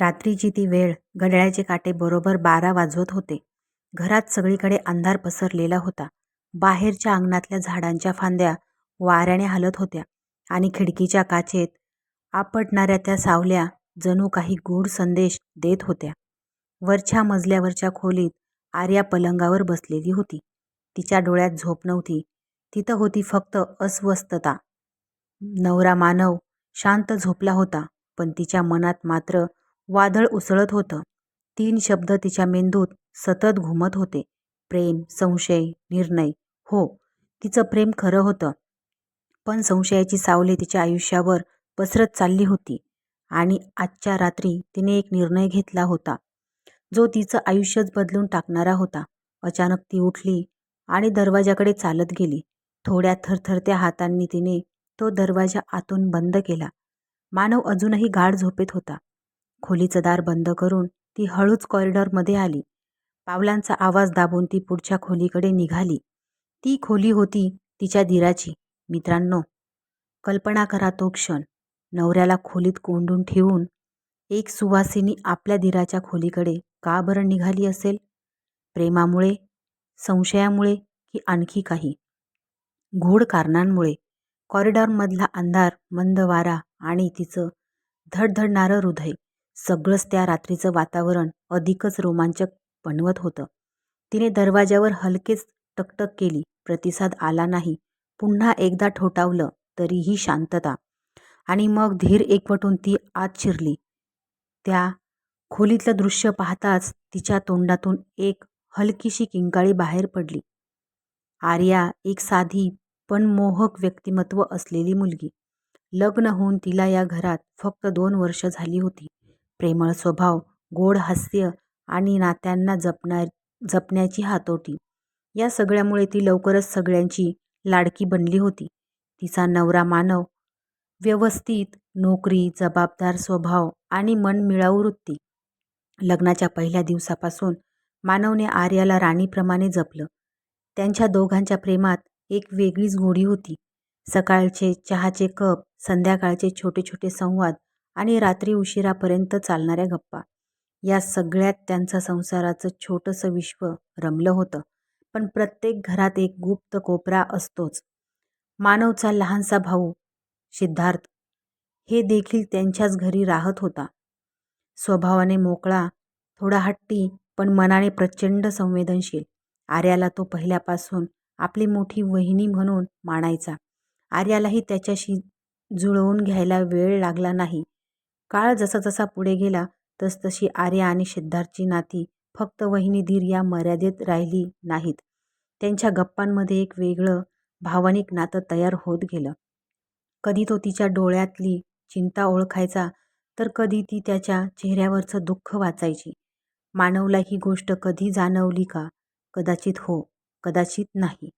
रात्रीची ती वेळ घड्याळाचे काटे बरोबर बारा वाजवत होते. घरात सगळीकडे अंधार पसरलेला होता. बाहेरच्या अंगणातल्या झाडांच्या फांद्या वाऱ्याने हलत होत्या आणि खिडकीच्या काचेत आपटणाऱ्या त्या सावल्या जणू काही गूढ संदेश देत होत्या. वरच्या मजल्यावरच्या खोलीत आर्या पलंगावर बसलेली होती. तिच्या डोळ्यात झोप नव्हती. तिथं होती फक्त अस्वस्थता. नवरा मानव शांत झोपला होता, पण तिच्या मनात मात्र वादळ उसळत होतं. तीन शब्द तिच्या मेंदूत सतत घुमत होते. प्रेम, संशय, निर्णय. हो, तिचं प्रेम खरं होतं. पण संशयाची सावली तिच्या आयुष्यावर पसरत चालली होती. आणि आजच्या रात्री तिने एक निर्णय घेतला होता, जो तिचं आयुष्यच बदलून टाकणारा होता. अचानक ती उठली आणि दरवाजाकडे चालत गेली. थोड्या थरथरत्या हातांनी तिने तो दरवाजा आतून बंद केला. मानव अजूनही गाढ झोपेत होता. खोलीचं दार बंद करून ती हळूच कॉरिडॉरमध्ये आली. पावलांचा आवाज दाबून ती पुढच्या खोलीकडे निघाली. ती खोली होती तिच्या दिराची. मित्रांनो, कल्पना करा तो क्षण. नवऱ्याला खोलीत कोंडून ठेवून एक सुवासिनी आपल्या दिराच्या खोलीकडे का बरं निघाली असेल? प्रेमामुळे, संशयामुळे की आणखी काही घोड कारणांमुळे? कॉरिडॉरमधला अंधार, मंद वारा आणि तिचं धडधडणारं हृदय सगळंच त्या रात्रीचं वातावरण अधिकच रोमांचक बनवत होतं. तिने दरवाजावर हलकेच टकटक केली. प्रतिसाद आला नाही. पुन्हा एकदा ठोठावलं, तरीही शांतता. आणि मग धीर एकवटून ती आत शिरली. त्या खोलीतलं दृश्य पाहताच तिच्या तोंडातून एक हलकीशी किंकाळी बाहेर पडली. आर्या एक साधी पण मोहक व्यक्तिमत्व असलेली मुलगी. लग्न होऊन तिला या घरात फक्त दोन वर्ष झाली होती. प्रेमळ स्वभाव, गोड हास्य आणि नात्यांना जपणा जपण्याची हातोटी या सगळ्यामुळे ती लवकरच सगळ्यांची लाडकी बनली होती. तिचा नवरा मानव व्यवस्थित नोकरी, जबाबदार स्वभाव आणि मनमिळाऊ वृत्ती. लग्नाच्या पहिल्या दिवसापासून मानवने आर्याला राणीप्रमाणे जपलं. त्यांच्या दोघांच्या प्रेमात एक वेगळीच गोडी होती. सकाळचे चहाचे कप, संध्याकाळचे छोटे छोटे संवाद आणि रात्री उशिरापर्यंत चालणाऱ्या गप्पा या सगळ्यात त्यांचा संसाराचं छोटंसं विश्व रमलं होतं. पण प्रत्येक घरात एक गुप्त कोपरा असतोच. मानवचा लहानसा भाऊ सिद्धार्थ हे देखील त्यांच्याच घरी राहत होता. स्वभावाने मोकळा, थोडा हट्टी पण मनाने प्रचंड संवेदनशील. आर्याला तो पहिल्यापासून आपली मोठी वहिनी म्हणून मानायचा. आर्यालाही त्याच्याशी जुळवून घ्यायला वेळ लागला नाही. काळ जसा जसा पुढे गेला तसतशी आर्या आणि सिद्धार्थची नाती फक्त वहिनीधीर या मर्यादेत राहिली नाहीत. त्यांच्या गप्पांमध्ये एक वेगळं भावनिक नातं तयार होत गेलं. कधी तो तिच्या डोळ्यातली चिंता ओळखायचा तर कधी ती त्याच्या चेहऱ्यावरचं दुःख वाचायची. मानवला ही गोष्ट कधी जाणवली का? कदाचित हो, कदाचित नाही.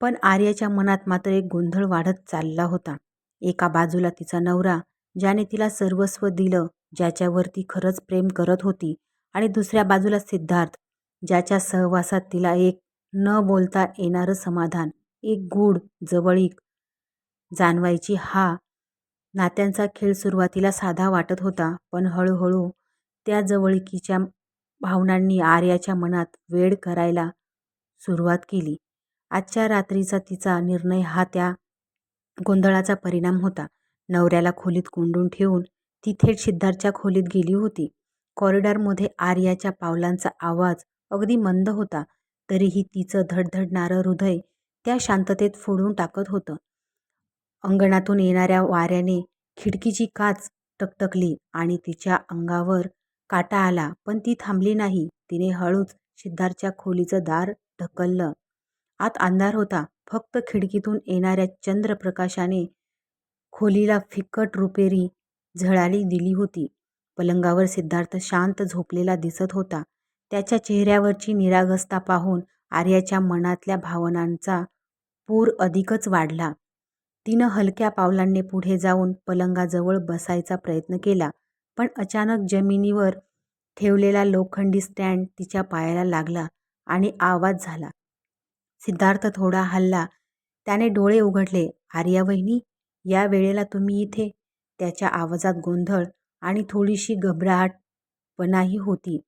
पण आर्याच्या मनात मात्र एक गोंधळ वाढत चालला होता. एका बाजूला तिचा नवरा, ज्याने तिला सर्वस्व दिलं, ज्याच्यावर ती खरंच प्रेम करत होती आणि दुसऱ्या बाजूला सिद्धार्थ, ज्याच्या सहवासात तिला एक न बोलता येणारं समाधान, एक गूढ जवळीक जाणवायची. हा नात्यांचा खेळ सुरुवातीला साधा वाटत होता, पण हळूहळू त्या जवळकीच्या भावनांनी आर्याच्या मनात वेड करायला सुरुवात केली. आजच्या रात्रीचा तिचा निर्णय हा त्या गोंधळाचा परिणाम होता. नवऱ्याला खोलीत कोंडून ठेवून ती थेट सिद्धार्थच्या खोलीत गेली होती. कॉरिडॉरमध्ये आर्याच्या पावलांचा आवाज अगदी मंद होता, तरीही तिचं धडधडणारं हृदय त्या शांततेत फोडून टाकत होतं. अंगणातून येणाऱ्या वाऱ्याने खिडकीची काच टकटकली आणि तिच्या अंगावर काटा आला. पण ती थांबली नाही. तिने हळूच सिद्धार्थच्या खोलीचं दार ढकललं. आत अंधार होता. फक्त खिडकीतून येणाऱ्या चंद्रप्रकाशाने खोलीला फिकट रुपेरी झळाळी दिली होती. पलंगावर सिद्धार्थ शांत झोपलेला दिसत होता. त्याच्या चेहऱ्यावरची निरागसता पाहून आर्याच्या मनातल्या भावनांचा पूर अधिकच वाढला. तिनं हलक्या पावलांनी पुढे जाऊन पलंगाजवळ बसायचा प्रयत्न केला, पण अचानक जमिनीवर ठेवलेला लोखंडी स्टँड तिच्या पायाला लागला आणि आवाज झाला. सिद्धार्थ थोडा हल्ला त्याने डोळे उघडले. आर्या वहिनी, या वेळेला तुम्ही इथे? त्याच्या आवाजात गोंधळ आणि थोडीशी घबराटपणाही होती.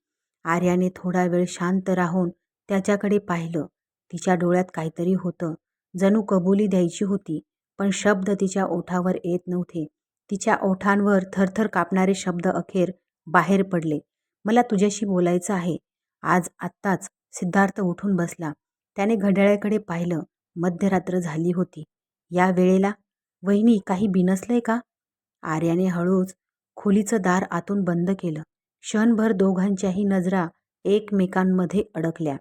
आर्याने थोडा वेळ शांत राहून त्याच्याकडे पाहिलं. तिच्या डोळ्यात काहीतरी होतं. जणू कबुली द्यायची होती पण शब्द तिच्या ओठावर येत नव्हते. तिच्या ओठांवर थरथर कापणारे शब्द अखेर बाहेर पडले. मला तुझ्याशी बोलायचं आहे. आज आत्ताच सिद्धार्थ उठून बसला. त्याने घड्याळ्याकडे पाहिलं. मध्यरात्र झाली होती. या वेळेला वहिनी काही बिनसलंय का? आर्याने हळूच खोलीचं दार आतून बंद केलं. क्षणभर दोघांच्याही नजरा एकमेकांमध्ये अडकल्या.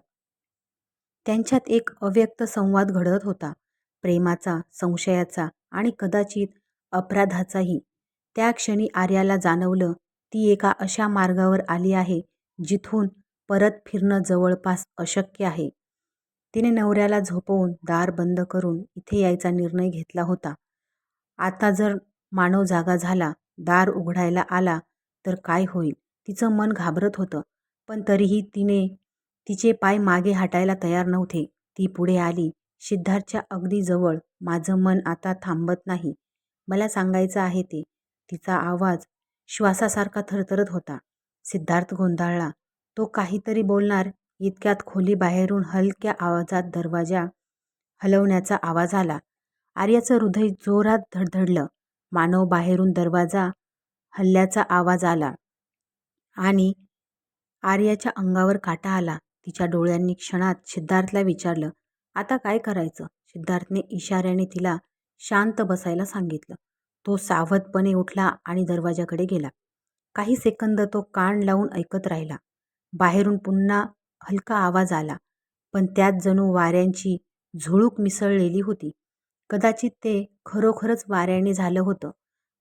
त्यांच्यात एक अव्यक्त संवाद घडत होता. प्रेमाचा संशयाचा आणि कदाचित अपराधाचाही. त्या क्षणी आर्याला जाणवलं ती एका अशा मार्गावर आली आहे जिथून परत फिरणं जवळपास अशक्य आहे. तिने नवऱ्याला झोपवून दार बंद करून इथे यायचा निर्णय घेतला होता. आता जर मानव जागा झाला दार उघडायला आला तर काय होईल? तिचं मन घाबरत होतं. पण तरीही तिने तिचे पाय मागे हटायला तयार नव्हते. ती पुढे आली. सिद्धार्थच्या अगदी जवळ. माझं मन आता थांबत नाही. मला सांगायचं आहे ते. तिचा आवाज श्वासासारखा थरथरत होता. सिद्धार्थ गोंधळला. तो काहीतरी बोलणार इतक्यात खोली बाहेरून हलक्या आवाजात दरवाजा हलवण्याचा आवाज आला. आर्याचं हृदय जोरात धडधडलं. मानव बाहेरून दरवाजा हल्ल्याचा आवाज आला आणि आर्याच्या अंगावर काटा आला. तिच्या डोळ्यांनी क्षणात सिद्धार्थला विचारलं आता काय करायचं? सिद्धार्थने इशाऱ्याने तिला शांत बसायला सांगितलं. तो सावधपणे उठला आणि दरवाजाकडे गेला. काही सेकंद तो कान लावून ऐकत राहिला. बाहेरून पुन्हा हलका आवाज आला पण त्यात जणू वाऱ्यांची झुळूक मिसळलेली होती. कदाचित ते खरोखरच वाऱ्याने झालं होतं.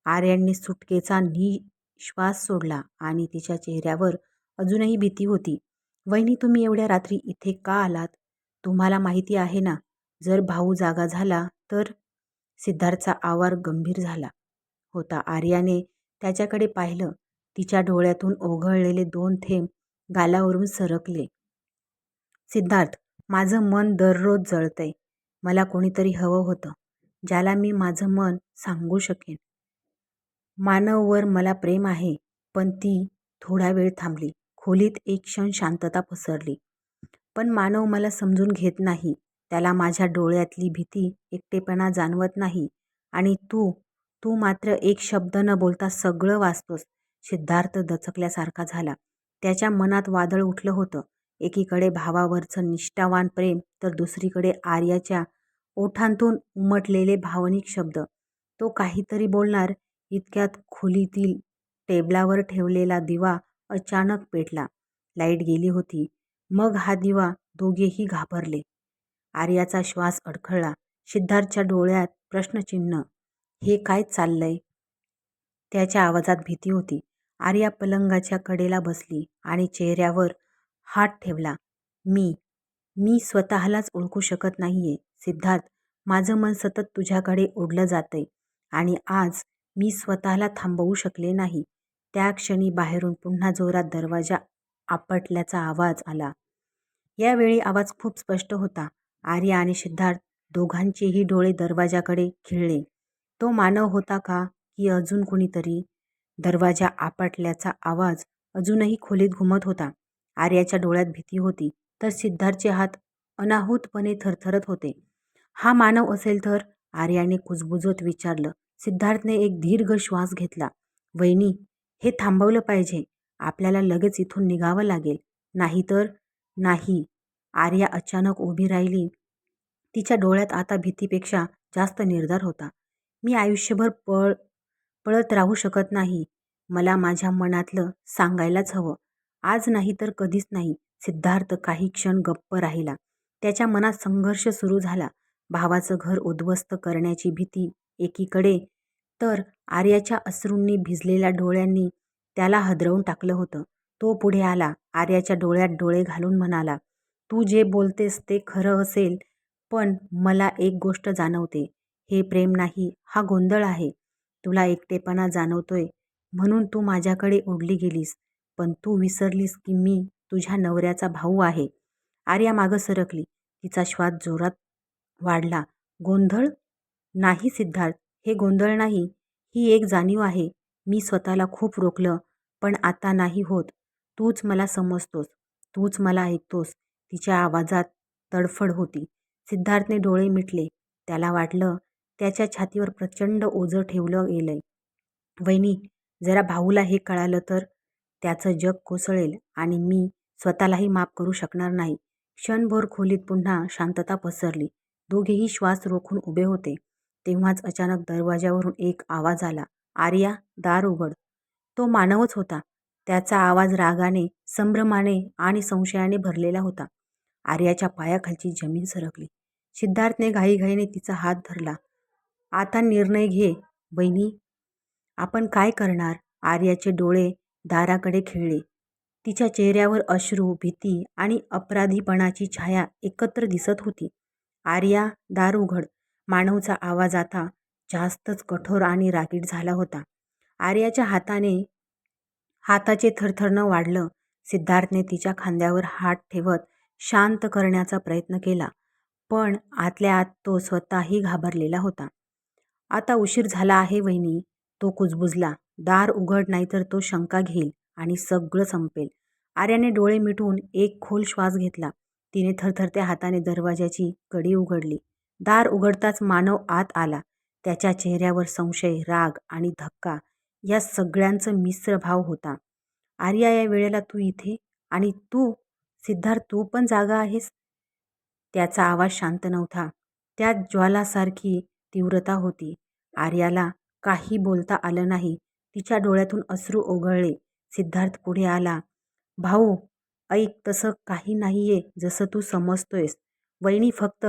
आर्यांनी सुटकेचा निश्वास सोडला आणि तिच्या चेहऱ्यावर अजूनही भीती होती. वहिनी तुम्ही एवढ्या रात्री इथे का आलात? तुम्हाला माहिती आहे ना जर भाऊ जागा झाला तर सिद्धार्थचा आवार गंभीर झाला होता. आर्याने त्याच्याकडे पाहिलं. तिच्या डोळ्यातून ओघळलेले दोन थेंब गालावरून सरकले. सिद्धार्थ माझं मन दररोज जळतंय. मला कोणीतरी हवं होतं ज्याला मी माझं मन सांगू शकेन. मानववर मला प्रेम आहे पण ती थोडा वेळ थांबली. खोलीत एक क्षण शांतता पसरली. पण मानव मला समजून घेत नाही. त्याला माझ्या डोळ्यातली भीती एकटेपणा जाणवत नाही. आणि तू तू मात्र एक शब्द न बोलता सगळं वाचतोस सिद्धार्थ दचकल्यासारखा झाला. त्याच्या मनात वादळ उठलं होतं. एकीकडे भावावरचं निष्ठावान प्रेम तर दुसरीकडे आर्याच्या ओठांतून उमटलेले भावनिक शब्द. तो काहीतरी बोलणार इतक्यात खोलीतील टेबलावर ठेवलेला दिवा अचानक पेटला. लाइट गेली होती. मग हा दिवा दोघेही घाबरले. आर्याचा श्वास अडखळला. सिद्धार्थच्या डोळ्यात प्रश्नचिन्ह. हे काय चाललंय? त्याच्या आवाजात भीती होती. आर्या पलंगाच्या कडेला बसली आणि चेहऱ्यावर हात ठेवला. मी मी स्वतःलाच ओळखू शकत नाहीये. सिद्धार्थ माझं मन सतत तुझ्याकडे ओढलं जातंय आणि आज मी स्वतःला थांबवू शकले नाही. त्या क्षणी बाहेरून पुन्हा जोरात दरवाजा आपटल्याचा आवाज आला. यावेळी आवाज खूप स्पष्ट होता. आर्य आणि सिद्धार्थ दोघांचेही डोळे दरवाजाकडे खिळले. तो मानव होता का की अजून कुणीतरी? दरवाजा आपटल्याचा आवाज अजूनही खोलीत घुमत होता. आर्याच्या डोळ्यात भीती होती तर सिद्धार्थचे हात अनाहूतपणे थरथरत होते. हा मानव असेल तर? आर्याने कुजबुजत विचारलं. सिद्धार्थने एक दीर्घ श्वास घेतला. वहिनी हे थांबवलं पाहिजे. आपल्याला लगेच इथून निघावं लागेल. नाहीतर नाही. आर्या अचानक उभी राहिली. तिच्या डोळ्यात आता भीतीपेक्षा जास्त निर्धार होता. मी आयुष्यभर पळ पळत राहू शकत नाही. मला माझ्या मनातलं सांगायलाच हवं. आज नाही तर कधीच नाही. सिद्धार्थ काही क्षण गप्प राहिला. त्याच्या मनात संघर्ष सुरू झाला. भावाचं घर उद्ध्वस्त करण्याची भीती एकीकडे तर आर्याच्या अश्रूंनी भिजलेल्या डोळ्यांनी त्याला हदरवून टाकलं होतं. तो पुढे आला. आर्याच्या डोळ्यात डोळे घालून म्हणाला तू जे बोलतेस ते खरं असेल पण मला एक गोष्ट जाणवते. हे प्रेम नाही हा गोंधळ आहे. तुला एकटेपणा जाणवतोय म्हणून तू माझ्याकडे ओढली गेलीस. पण तू विसरलीस की मी तुझ्या नवऱ्याचा भाऊ आहे. आर्या मागं सरकली. तिचा श्वास जोरात वाढला. गोंधळ? नाही सिद्धार्थ. हे गोंधळ नाही. ही एक जाणीव आहे. मी स्वतःला खूप रोखलं पण आता नाही होत. तूच मला समजतोस. तूच मला ऐकतोस. तिच्या आवाजात तडफड होती. सिद्धार्थने डोळे मिटले. त्याला वाटलं त्याच्या छातीवर प्रचंड ओझं ठेवलं गेलंय. वहिनी जरा भाऊला हे कळालं तर? त्याचं जग कोसळेल आणि मी स्वतःलाही माफ करू शकणार नाही. क्षणभर खोलीत पुन्हा शांतता पसरली. दोघेही श्वास रोखून उभे होते. तेव्हाच अचानक दरवाजावरून एक आवाज आला. आर्या दार उघड. तो मानवच होता. त्याचा आवाज रागाने संभ्रमाने आणि संशयाने भरलेला होता. आर्याच्या पायाखालची जमीन सरकली. सिद्धार्थने घाईघाईने तिचा हात धरला. आता निर्णय घे बहिणी. आपण काय करणार? आर्याचे डोळे दाराकडे खेळले. तिच्या चेहऱ्यावर अश्रू भीती आणि अपराधीपणाची छाया एकत्र दिसत होती. आर्या दार उघड मानवचा आवाज आता जास्तच कठोर आणि रागीट झाला होता. आर्याच्या हाताने हाताचे थरथरणं वाढलं. सिद्धार्थने तिच्या खांद्यावर हात ठेवत शांत करण्याचा प्रयत्न केला पण आतल्या आत तो स्वतःही घाबरलेला होता. आता उशीर झाला आहे वहिनी तो कुजबुजला. दार उघड नाहीतर तो शंका घेईल आणि सगळं संपेल. आर्याने डोळे मिटून एक खोल श्वास घेतला. तिने थरथरत्या हाताने दरवाजाची कडी उघडली. दार उघडताच मानव आत आला. त्याच्या चेहऱ्यावर संशय राग आणि धक्का या सगळ्यांचं मिश्र भाव होता. आर्या या वेळेला तू इथे? आणि तू? सिद्धार्थ तू पण जागा आहेस? त्याचा आवाज शांत नव्हता. त्यात ज्वालासारखी तीव्रता होती. आर्याला काही बोलता आलं नाही. तिच्या डोळ्यातून अश्रू ओघळले. सिद्धार्थ पुढे आला भाऊ ऐक तसं काही नाहीये जसं तू समजतोयस. वहिनी फक्त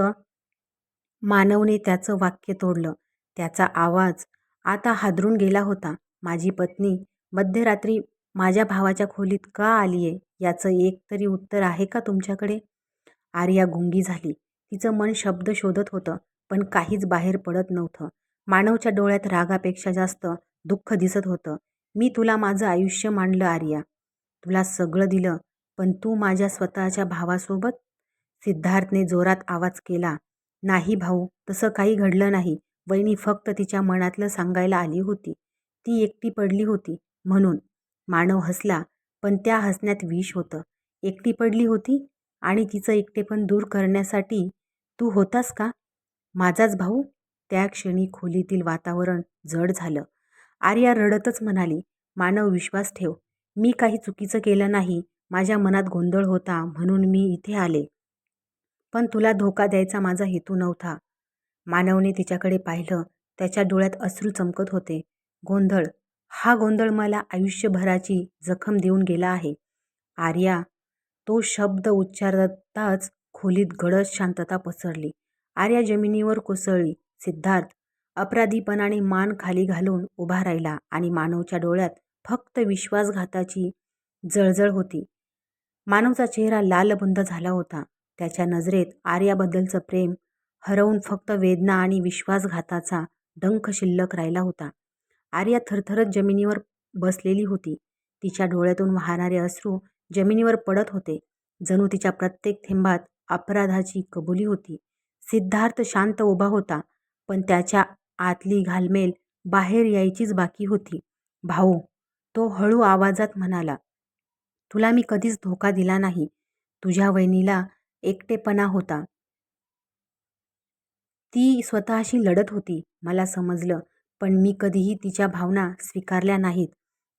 मानवने त्याचं वाक्य तोडलं. त्याचा आवाज आता हादरून गेला होता. माझी पत्नी मध्यरात्री माझ्या भावाच्या खोलीत का आलीये? याचं एक तरी उत्तर आहे का तुमच्याकडे? आर्या गुंगी झाली. तिचं मन शब्द शोधत होतं पण काहीच बाहेर पडत नव्हतं. मानवच्या डोळ्यात रागापेक्षा जास्त दुःख दिसत होतं. मी तुला माझं आयुष्य मांडलं आर्या. तुला सगळं दिलं पण तू माझ्या स्वतःच्या भावासोबत? सिद्धार्थने जोरात आवाज केला. नाही भाऊ तसं काही घडलं नाही. वहिनी फक्त तिच्या मनातलं सांगायला आली होती. ती एकटी पडली होती म्हणून. मानव हसला पण त्या हसण्यात विष होतं. एकटी पडली होती? आणि तिचं एकटेपण दूर करण्यासाठी तू होतास का? माझाच भाऊ? त्या क्षणी खोलीतील वातावरण जड झालं. आर्या रडतच म्हणाली मानव विश्वास ठेव. मी काही चुकीचं केलं नाही. माझ्या मनात गोंधळ होता म्हणून मी इथे आले. पण तुला धोका द्यायचा माझा हेतू नव्हता. मानवने तिच्याकडे पाहिलं त्याच्या डोळ्यात अश्रू चमकत होते. गोंधळ. हा गोंधळ मला आयुष्यभराची जखम देऊन गेला आहे. आर्या तो शब्द उच्चारताच खोलीत गडद शांतता पसरली. आर्या जमिनीवर कोसळली. सिद्धार्थ अपराधीपणाने मान खाली घालून उभा राहिला आणि मानवच्या डोळ्यात फक्त विश्वासघाताची जळजळ होती. मानवचा चेहरा लालबुंद झाला होता. त्याच्या नजरेत आर्याबद्दलचं प्रेम हरवून फक्त वेदना आणि विश्वासघाताचा डंख शिल्लक राहिला होता. आर्या थरथरत जमिनीवर बसलेली होती. तिच्या डोळ्यातून वाहणारे अश्रू जमिनीवर पडत होते. जणू तिच्या प्रत्येक थेंबात अपराधाची कबुली होती. सिद्धार्थ शांत उभा होता पण त्याच्या आतली घालमेल बाहेर यायचीच बाकी होती. भाऊ तो हळू आवाजात म्हणाला तुला मी कधीच धोका दिला नाही. तुझ्या वहिनीला एकटेपणा होता. ती स्वतःशी लढत होती मला समजलं पण मी कधीही तिच्या भावना स्वीकारल्या नाहीत.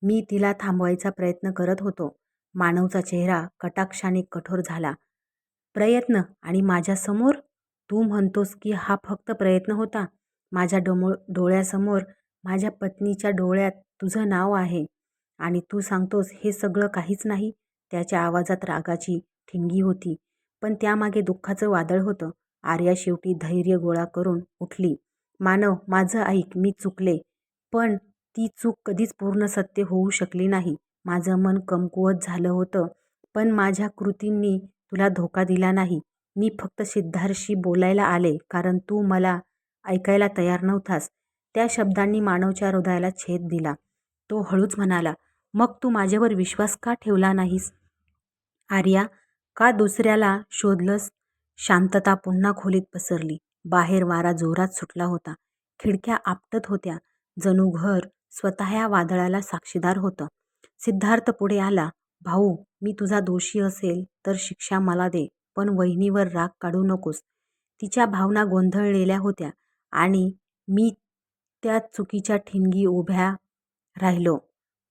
मी तिला थांबवायचा प्रयत्न करत होतो. मानवचा चेहरा कटाक्षाने कठोर झाला. प्रयत्न आणि माझ्यासमोर? तू म्हणतोस की हा फक्त प्रयत्न होता? माझ्या डोमो डोळ्यासमोर माझ्या पत्नीच्या डोळ्यात तुझं नाव आहे आणि तू सांगतोस हे सगळं काहीच नाही त्याच्या आवाजात रागाची ठिणगी होती. पण त्यामागे दुःखाचं वादळ होतं. आर्या शेवटी धैर्य गोळा करून उठली. मानव माझं ऐक मी चुकले. पण ती चूक कधीच पूर्ण सत्य होऊ शकली नाही. माझं मन कमकुवत झालं होतं. पण माझ्या कृतींनी तुला धोका दिला नाही. मी फक्त सिद्धार्थशी बोलायला आले कारण तू मला ऐकायला तयार नव्हतास. त्या शब्दांनी मानवच्या हृदयाला छेद दिला. तो हळूच म्हणाला मग तू माझ्यावर विश्वास का ठेवला नाहीस? आर्या का दुसऱ्याला शोधलंस? शांतता पुन्हा खोलीत पसरली. बाहेर वारा जोरात सुटला होता. खिडक्या आपटत होत्या. जणू घर स्वतः या वादळाला साक्षीदार होतं. सिद्धार्थ पुढे आला भाऊ मी तुझा दोषी असेल तर शिक्षा मला दे पण वहिनीवर राग काढू नकोस. तिच्या भावना गोंधळलेल्या होत्या. आणि मी त्या चुकीच्या ठिणगी उभ्या राहिलो.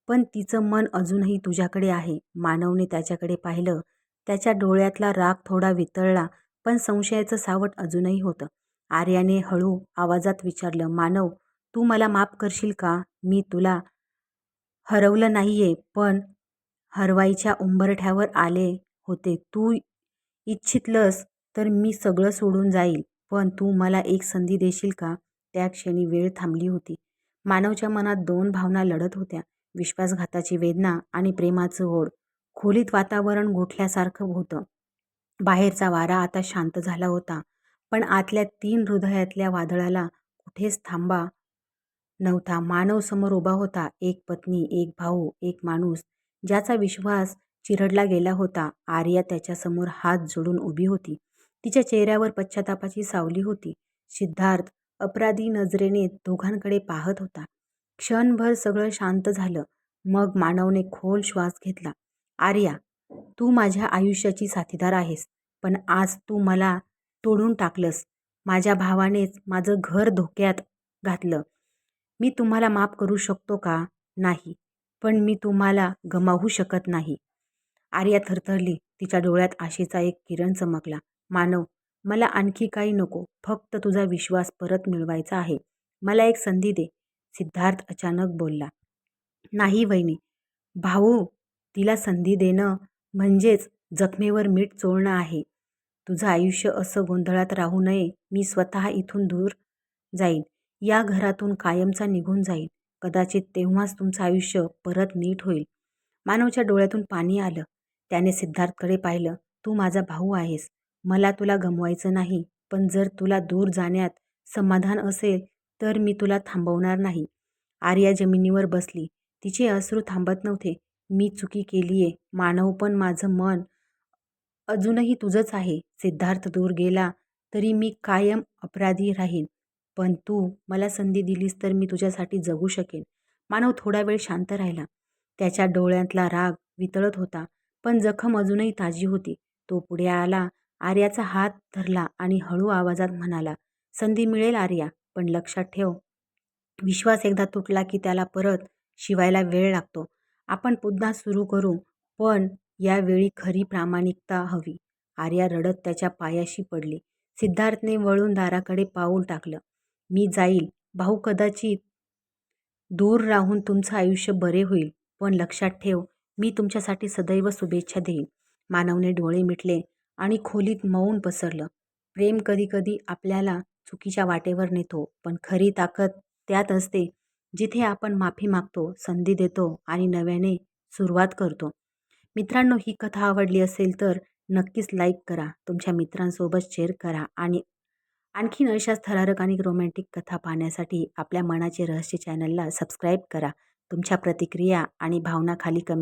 पण तिचं मन अजूनही तुझ्याकडे आहे. मानवने त्याच्याकडे पाहिलं त्याच्या डोळ्यातला राग थोडा वितळला पण संशयाचं सावट अजूनही होतं. आर्याने हळू आवाजात विचारलं मानव तू मला माफ करशील का? मी तुला हरवलं नाहीये पण हरवाईच्या उंबरठ्यावर आले होते. तू इच्छितलंस तर मी सगळं सोडून जाईल. पण तू मला एक संधी देशील का? त्या क्षणी वेळ थांबली होती. मानवच्या मनात दोन भावना लढत होत्या. विश्वासघाताची वेदना आणि प्रेमाचं ओढ. खोलीत वातावरण गोठल्यासारखं होतं. बाहेरचा वारा आता शांत झाला होता. पण आतल्या तीन हृदयातल्या वादळाला कुठेच थांबा नव्हता. मानव समोर उभा होता. एक पत्नी एक भाऊ एक माणूस. ज्याचा विश्वास चिरडला गेला होता. आर्या त्याच्यासमोर हात जोडून उभी होती. तिच्या चेहऱ्यावर पश्चातापाची सावली होती. सिद्धार्थ अपराधी नजरेने दोघांकडे पाहत होता. क्षणभर सगळं शांत झालं. मग मानवने खोल श्वास घेतला. आर्या तू माझ्या आयुष्याची साथीदार आहेस पण आज तू मला तोडून टाकलंस. माझ्या भावानेच माझं घर धोक्यात घातलं. मी तुम्हाला माफ करू शकतो का? नाही. पण मी तुम्हाला गमावू शकत नाही. आर्या थरथरली. तिच्या डोळ्यात आशेचा एक किरण चमकला. मानव मला आणखी काही नको. फक्त तुझा विश्वास परत मिळवायचा आहे. मला एक संधी दे. सिद्धार्थ अचानक बोलला. नाही वहिनी. भाऊ तिला संधी देणं म्हणजेच जखमेवर मीठ चोळणं आहे. तुझं आयुष्य असं गोंधळात राहू नये. मी स्वतः इथून दूर जाईन. या घरातून कायमचा निघून जाईन. कदाचित तेव्हाच तुमचं आयुष्य परत नीट होईल. मानवच्या डोळ्यातून पाणी आलं. त्याने सिद्धार्थकडे पाहिलं. तू माझा भाऊ आहेस. मला तुला गमवायचं नाही पण जर तुला दूर जाण्यात समाधान असेल तर मी तुला थांबवणार नाही. आर्या जमिनीवर बसली. तिचे अश्रू थांबत नव्हते. मी चुकी केलीये. मानव पण माझं मन अजूनही तुझंच आहे. सिद्धार्थ दूर गेला तरी मी कायम अपराधी राहीन. पण तू मला संधी दिलीस तर मी तुझ्यासाठी जगू शकेन. मानव थोडा वेळ शांत राहिला. त्याच्या डोळ्यातला राग वितळत होता पण जखम अजूनही ताजी होती. तो पुढे आला. आर्याचा हात धरला आणि हळू आवाजात म्हणाला संधी मिळेल आर्या पण लक्षात ठेव. विश्वास एकदा तुटला की त्याला परत शिवायला वेळ लागतो. आपण पुन्हा सुरू करू पण यावेळी खरी प्रामाणिकता हवी. आर्या रडत त्याच्या पायाशी पडली. सिद्धार्थने वळून दाराकडे पाऊल टाकलं. मी जाईल. भाऊ कदाचित दूर राहून तुमचं आयुष्य बरे होईल पण लक्षात ठेव मी तुमच्यासाठी सदैव शुभेच्छा देईन. मानवने डोळे मिटले. आणि खोलीत मौन पसरलं. प्रेम कधीकधी आपल्याला चुकीच्या वाटेवर नेतो पण खरी ताकद त्यात असते जिथे आपण माफी मागतो संधी देतो आणि नव्याने सुरुवात करतो. मित्रांनो ही कथा आवडली असेल तर नक्कीच लाईक करा तुमच्या मित्रांसोबत शेअर करा आणि आणखीन अशाच थरारक आणि रोमॅन्टिक कथा पाहण्यासाठी आपल्या मनाचे रहस्य चॅनलला सबस्क्राईब करा. तुमच्या प्रतिक्रिया आणि भावना खाली कमेंट